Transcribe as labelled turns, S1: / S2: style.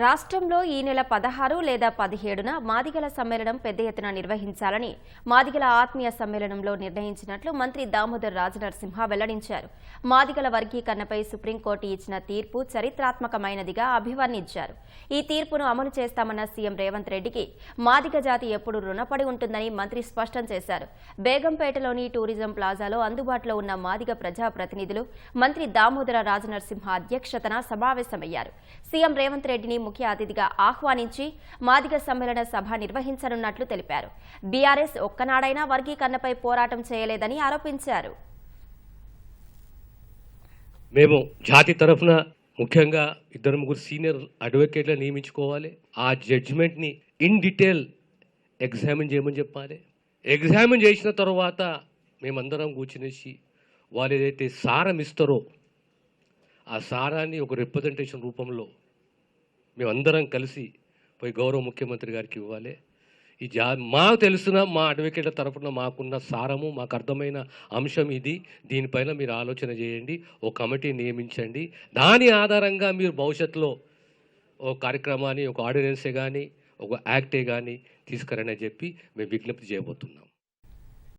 S1: రాష్ట్రంలో ఈ నెల పదహారు లేదా పదిహేడున మాదిగల సమ్మేళనం పెద్ద ఎత్తున నిర్వహించాలని మాదిగల ఆత్మీయ సమ్మేళనంలో నిర్ణయించినట్లు మంత్రి దామోదర్ రాజనరసింహ వెల్లడించారు. మాదిగల వర్గీకరణపై సుప్రీంకోర్టు ఇచ్చిన తీర్పు చరిత్రాత్మకమైనదిగా అభివర్ణించారు. ఈ తీర్పును అమలు చేస్తామన్న సీఎం రేవంత్ రెడ్డికి మాదిగ జాతి ఎప్పుడు రుణపడి ఉంటుందని మంత్రి స్పష్టం చేశారు. బేగంపేటలోని టూరిజం ప్లాజాలో అందుబాటులో ఉన్న మాదిగ ప్రజాప్రతినిధులు మంత్రి దామోదర రాజనరసింహ అధ్యక్షతన సమావేశమయ్యారు. సీఎం రేవంత్ రెడ్డిని ముఖ్య అతిథిగా ఆహ్వానించి మాదిగ సమ్మేళన సభ నిర్వహించనున్నట్లు తెలిపారు. బీఆర్ఎస్ ఒక్కనాడైనా వర్గీకరణపై పోరాటం చేయలేదని ఆరోపించారు.
S2: మేము జాతి తరఫున ముఖ్యంగా ఇద్దరు ముగ్గురు సీనియర్ అడ్వకేట్లను నియమించుకోవాలి. ఆ జడ్జిమెంట్ని ఇన్ డీటెయిల్ ఎగ్జామిన్ చేయమని చెప్పాలి. ఎగ్జామిన్ చేసిన తర్వాత మేమందరం కూర్చునేసి వాళ్ళు ఏదైతే సారం ఇస్తారో ఆ సారాన్ని ఒక రిప్రజెంటేషన్ రూపంలో మేమందరం కలిసి పోయి గౌరవ ముఖ్యమంత్రి గారికి ఇవ్వాలి. ఈ జా మాకు తెలిసిన మా అడ్వకేట్ల తరఫున మాకున్న సారము మాకు అర్థమైన అంశం ఇది. దీనిపైన మీరు ఆలోచన చేయండి ఓ కమిటీ నియమించండి. దాని ఆధారంగా మీరు భవిష్యత్తులో ఓ కార్యక్రమాన్ని ఒక ఆర్డినెన్సే కానీ ఒక యాక్టే కానీ తీసుకురని చెప్పి మేము విజ్ఞప్తి చేయబోతున్నాం.